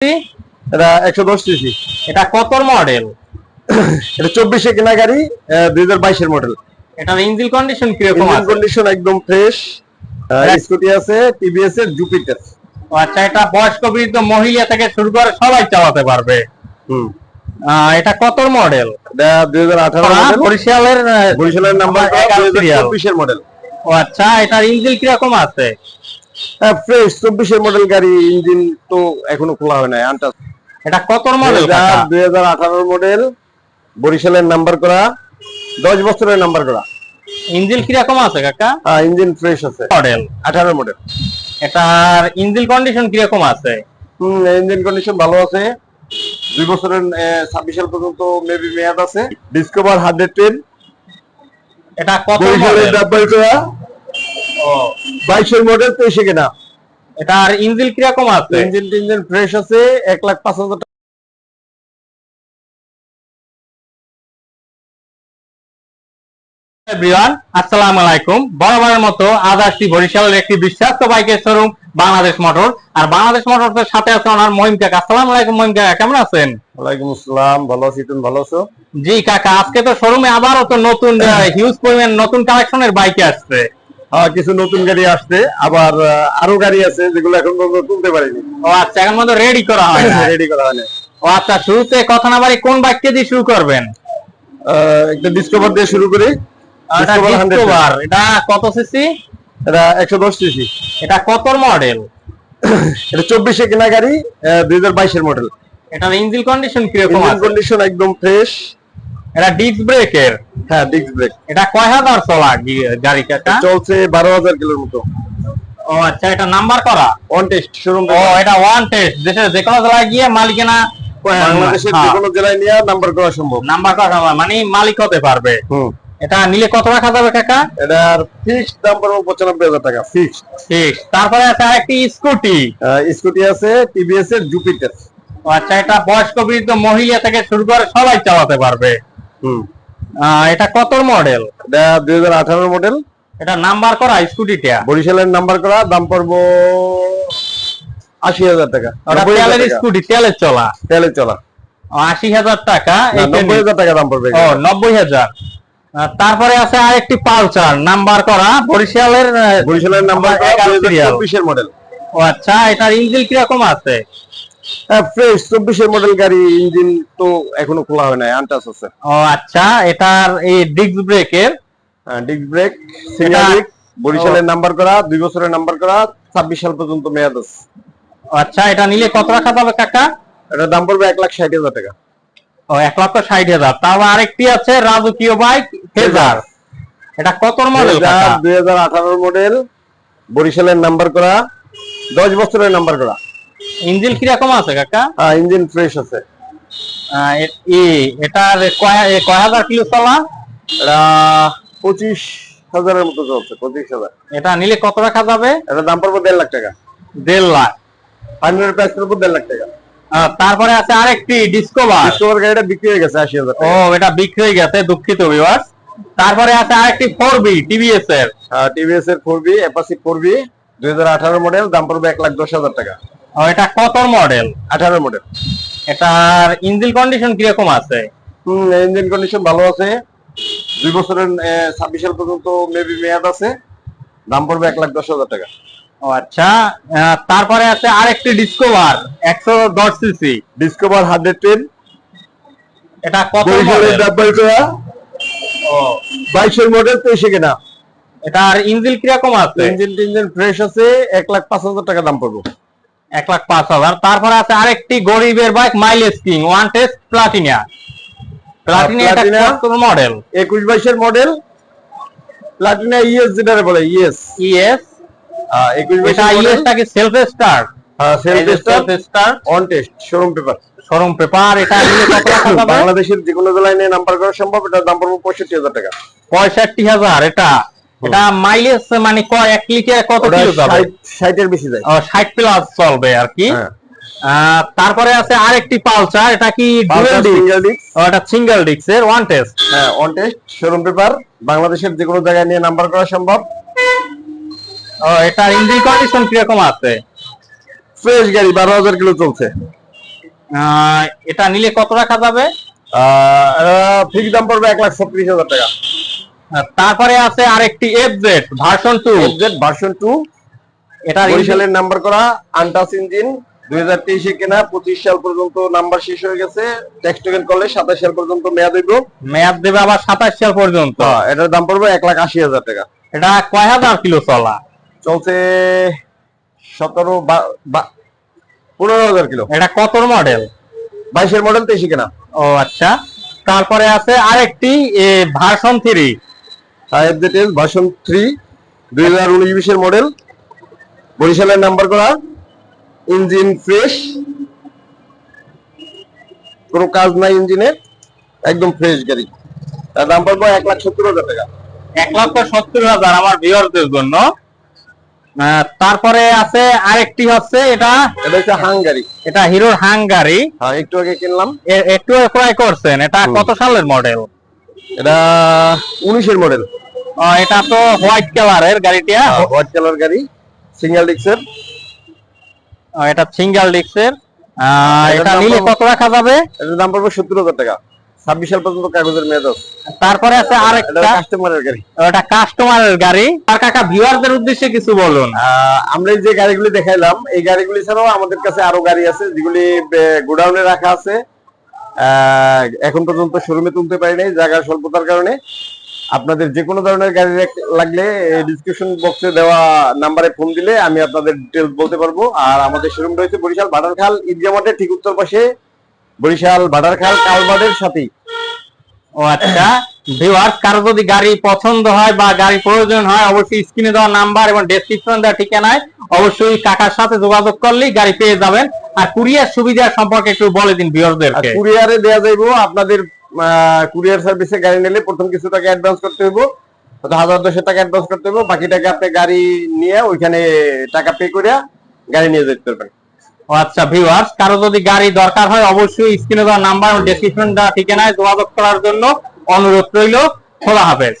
এটা একশো দশ সিসি। এটা কত মডেল এটা চব্বিশে কেনা গাড়ি দুই হাজার বাইশের মডেল এটার ইঞ্জিন কন্ডিশন কীরকম ইঞ্জিন কন্ডিশন একদম ফ্রেশ স্কুটি আছে টিভিএস এর জুপিটার আচ্ছা এটা বয়স্ক বৃদ্ধ মহিলা থেকে শুরু করে সবাই চালাতে পারবে। হুম। এটা কত মডেল দুই হাজার আঠারো মডেল বরিশালের বরিশালের নাম্বার দুই হাজার চব্বিশের মডেল ও আচ্ছা এটার ইঞ্জিন কীরকম আছে? ফ্রেশ চব্বিশের মডেল গাড়ি ইঞ্জিন তো এখনও খোলা হয় নাই আনটাচ এটা কত মডেল দুই হাজার আঠারোর মডেল বরিশালের নাম্বার করা দশ বছরের নাম্বার করা। ইঞ্জিন কীরকম আছে কাকা? ইঞ্জিন ফ্রেশ আছে। মডেল আঠারো মডেল এটার ইঞ্জিন কন্ডিশন কীরকম আছে? হুম ইঞ্জিন কন্ডিশন ভালো আছে। দুই বছরের ছাব্বিশ সাল পর্যন্ত মেবি মেয়াদ আছে। ডিসকভার হান্ড্রেড টেন এটা কত মডেল বাইশের মডেল তেইশে কেনা। এটার ইঞ্জিন কীরকম আছে? ইঞ্জিন টিঞ্জিন ফ্রেশ আছে এক লাখ পাঁচ হাজার এভরিওয়ান আসসালামু আলাইকুম। বরাবরের মতো আজ আসছি বরিশালের একটি বিশ্বস্ত বাইকের শোরুম বাংলাদেশ মোটর আর বাংলাদেশ মোটরসের সাথে আছে ওনার মহিম কাকা। আসসালামু আলাইকুম মহিম কাকা কেমন আছেন? ওয়ালাইকুম আসসালাম ভালো আছি তুমি ভালো আছো? জি কাকা আজকে তো শোরুমে আবারও তো নতুন হিউজ পরিমাণ নতুন কালেকশনের বাইকে আসছে। কিছু নতুন গাড়ি আসছে আবার আরও গাড়ি আছে যেগুলো এখন পর্যন্ত তুলতে পারিনি। ও আচ্ছা এখন মধ্যে রেডি করা হয় না। রেডি করা হয়নি ও আচ্ছা শুরুতে কথা না বাড়ি কোন বাইককে দিয়ে শুরু করবেন? একটা ডিসকভার দিয়ে শুরু করি। এটা Discover 100 ডিসকভার এটা কত সিসি এটা একশো দশ সিসি এটা কত মডেল এটা চব্বিশে কেনা গাড়ি দুই হাজার বাইশের মডেল এটার ইঞ্জিন কন্ডিশন কীরকম ইঞ্জিন আছে? কন্ডিশন একদম ফ্রেশ এটা ডিস্ক ব্রেকের হ্যাঁ ডিস্ক ব্রেক এটা কয় হাজার চলা গাড়ি চলছে বারো হাজার কিলোর মতো। ও আচ্ছা এটা নাম্বার করা? অন টেস্ট শোরুম ও এটা ওয়ান টেস্ট দেশের যে কোনো জেলায় গিয়ে মালিকানা বাংলাদেশের যে কোনো জেলায় নিয়ে নাম্বার করা সম্ভব। নাম্বার করা সম্ভব, মানে মালিক হতে পারবে। হুম। এটা নিলে কত রাখা যাবে কাকা? এটার ফিক্সড দাম পড়বে পঁচানব্বই হাজার টাকা ফিক্সড ঠিক তারপরে আছে আরেকটি স্কুটি স্কুটি আছে টিভিএস এর জুপিটার আচ্ছা এটা বয়স্ক বৃদ্ধ মহিলা থেকে শুরু করে সবাই চালাতে পারবে। এটা কত মডেল? এটা দুই হাজার আঠারো মডেল। এটা নাম্বার করা স্কুটিটা? বরিশালের নাম্বার করা দাম পড়ব আশি হাজার টাকা। তেলের স্কুটি তেলের চলা? তেলে চলা। আশি হাজার টাকা নব্বই হাজার টাকা দাম পড়বে ও নব্বই হাজার। তারপরে আছে আরেকটি পালসার নাম্বার করা বরিশালের বরিশালের নাম্বার। চব্বিশের মডেল। ও আচ্ছা এটার ইঞ্জিন কীরকম আছে? ফ্রেশ চব্বিশের মডেল গাড়ি ইঞ্জিন তো এখনও খোলা হয় নাই আনটাচ আছে। ও আচ্ছা এটার এই ডিস্ক ব্রেকের ডিস্ক ব্রেক সিঙ্গেল বরিশালের নাম্বার করা দুই বছরের নাম্বার করা ছাব্বিশ সাল পর্যন্ত মেয়াদ আছে। আচ্ছা এটা নিলে কত রাখা যাবে কাকা? এটার দাম পড়বে এক লাখ ষাট হাজার টাকা। ও এক লক্ষ ষাট হাজার। তারপর আরেকটি আছে রাজকীয় বাইক ফেজার এটা কত মডেল দুই হাজার আঠারোর মডেল বরিশালের নাম্বার করা দশ বছরের নাম্বার করা। ইঞ্জিন কীরকম আছে কাকা? ইঞ্জিন ফ্রেশ আছে। এটার কয় হাজার কিলো চলা? এটা পঁচিশ হাজারের মতো চলছে পঁচিশ হাজার। এটা নিলে কত রাখা যাবে? এটার দাম পড়বে দেড় লাখ টাকা। দেড় লাখ। ফাইনাল প্রাইস পড়বে দেড় লাখ টাকা। তারপরে আছে আরেকটি ডিসকভার ডিসকভার গাড়িটা বিক্রি হয়ে গেছে আশি হাজার ও এটা বিক্রি হয়ে গেছে দুঃখিত বিভাস তারপরে আছে আরেকটি ফোর বি টিভিএস এর। টিভিএস এর four B Apache four B দুই হাজার আঠারো মডেল দাম পড়বে এক লাখ দশ হাজার টাকা। এটা কত মডেল। আঠারো মডেল। এটার ইঞ্জিন কন্ডিশন কীরকম আছে? হম ইঞ্জিন কন্ডিশন ভালো আছে। দুই বছরের ছাব্বিশ সাল পর্যন্ত মেবি মেয়াদ আছে। দাম পড়বে এক লাখ দশ হাজার টাকা। ও আচ্ছা তারপরে আছে আরেকটি ডিসকভার একশো দশ সিসি ডিসকভার হান্ড্রেড টেন। এটা কত ডাব্বাই করা। ও। বাইশের মডেল তেইশে কেনা। এটার ইঞ্জিন কীরকম আছে? ইঞ্জিন টিঞ্জিন ফ্রেশ আছে এক লাখ পাঁচ হাজার টাকা দাম পড়বে। এক লাখ পাঁচ হাজার। তারপরে আছে আরেকটি গরিবের bike mileage king one test Platina Platina এটা Platina? কত মডেল একুশ বাইশের মডেল প্লাটিনা ইএস যেটা বলে ইএস ইএস একুশ এটা বাইশের মডেল ইএসটা কি সেলফ স্টার্ট রাখা যাবে বাংলাদেশের যে কোনো জেলায় নিয়ে নাম্বার করা সম্ভব এটার দাম পড়বে পঁয়ষট্টি হাজার টাকা। পঁয়ষট্টি হাজার এটা এটা মাইলেজ মানে কয় এক লিটার কত কিলো যাবে? ষাট- ষাটের বেশি যায়। ও, ষাট প্লাস চলবে আর কি। হ্যাঁ। তারপরে আছে আরেকটি পালসার এটা কি ডুয়েল ডিস্ক সিঙ্গেল ডিস্ক এটা সিঙ্গেল ডিস্কের ওয়ান টেস্ট হ্যাঁ অন টেস্ট শোরুম পেপার বাংলাদেশের যে কোনো জায়গায় নিয়ে নাম্বার করা সম্ভব। ও এটা ইঞ্জিন কন্ডিশন কীরকম আছে? ফ্রেশ গাড়ি বারো হাজার কিলো চলছে। এটা নিলে কত রাখা যাবে? ফিক্স দাম পড়বে এক লাখ ছত্রিশ হাজার টাকা। আর তারপরে আছে আরেকটি F Z version two FZ version two এটা বরিশালের নাম্বার করা আনটাস ইঞ্জিন দুই হাজার তেইশে কেনা পঁচিশ সাল পর্যন্ত নাম্বার শেষ হয়ে গেছে। ট্যাক্স টোকেন করলে সাতাশ সাল পর্যন্ত মেয়াদ হইব। মেয়াদ দেবে আবার সাতাশ সাল পর্যন্ত। হ্যাঁ, এটার দাম পড়বে এক লাখ আশি হাজার টাকা। এটা কয় হাজার কিলো চলা? চলছে সতেরো বা- বা- পনেরো হাজার কিলো। এটা কত মডেল বাইশের মডেল তেইশে কেনা। ও আচ্ছা। তারপরে আছে আরেকটি ভার্সন থ্রি দুই হাজার উনিশ বিশের মডেল বরিশালের নাম্বার করা ইঞ্জিন ফ্রেশ কোনো কাজ নাই ইঞ্জিনের একদম ফ্রেশ গাড়ি। তার দাম পড়বে এক লাখ সত্তর হাজার টাকা। এক লক্ষ সত্তর হাজার আমার ভিউয়ারদের জন্য। তারপরে আছে আরেকটি হচ্ছে এটা এটা হচ্ছে হাঙ্গারি এটা হিরোর হাঙ্গারি হ্যাঁ একটু আগে কিনলাম। একটু ক্রয় করছেন। এটা কত সালের মডেল এটা উনিশের মডেল। এটা তো হোয়াইট কালারের গাড়িটা হোয়াইট কালার গাড়ি সিঙ্গেল ডিক্সের এটা সিঙ্গেল ডিস্কের। এটা নিলে কত রাখা যাবে? এটার দাম পড়বে সত্তর হাজার টাকা। ছাব্বিশ সাল পর্যন্ত কাগজের মেয়াদ আছে। তারপরে আছে এটা আরেকটা কাস্টমারের গাড়ি। ওটা কাস্টমারের গাড়ি। আর কাকা ভিউয়ারদের উদ্দেশ্যে কিছু বলুন। আমরা যে গাড়িগুলি দেখাইলাম এই গাড়িগুলি ছাড়াও আমাদের কাছে আরও গাড়ি আছে যেগুলি গোডাউনে রাখা আছে। এখন পর্যন্ত শোরুমে তুলতে পারি নাই জায়গার স্বল্পতার কারণে। আপনাদের যে কোনো ধরনের গাড়ি লাগলে ডিসক্রিপশন বক্সে দেওয়া নাম্বারে ফোন দিলে আমি আপনাদের ডিটেলস বলতে পারব। আর আমাদের শোরুম রয়েছে বরিশাল ভাটারখাল ইদিয়া মাঠের ঠিক উত্তর পাশে। বরিশাল ভাটারখাল কালবাডের সাথেই। ও আচ্ছা ভিউয়ার্স কারও যদি গাড়ি পছন্দ হয় বা গাড়ি প্রয়োজন হয় অবশ্যই স্ক্রিনে দেওয়া নাম্বার এবং ডেসক্রিপশন দেওয়া ঠিকানায় অবশ্যই কাকার সাথে যোগাযোগ করলেই গাড়ি পেয়ে যাবেন। আর কুরিয়ার সুবিধা সম্পর্কে একটু বলে দিন আর ভিউয়ারদেরকে কুরিয়ারে দেওয়া যাইবো আপনাদের কুরিয়ার সার্ভিসে গাড়ি নিলে প্রথম কিছু টাকা অ্যাডভান্স করতে হইব হয়তো হাজার দশের টাকা অ্যাডভান্স করতে হইব বাকি টাকা আপনি গাড়ি নিয়ে ওইখানে টাকা পে করে গাড়ি নিয়ে যেতে পারবেন। আচ্ছা ভিউয়ার্স কারও যদি গাড়ি দরকার হয়, অবশ্যই স্ক্রিনে দেওয়া নাম্বার ও ডেসক্রিপশন ঠিকানায় যোগাযোগ করার জন্য অনুরোধ রইল। খোলা হাফেজ।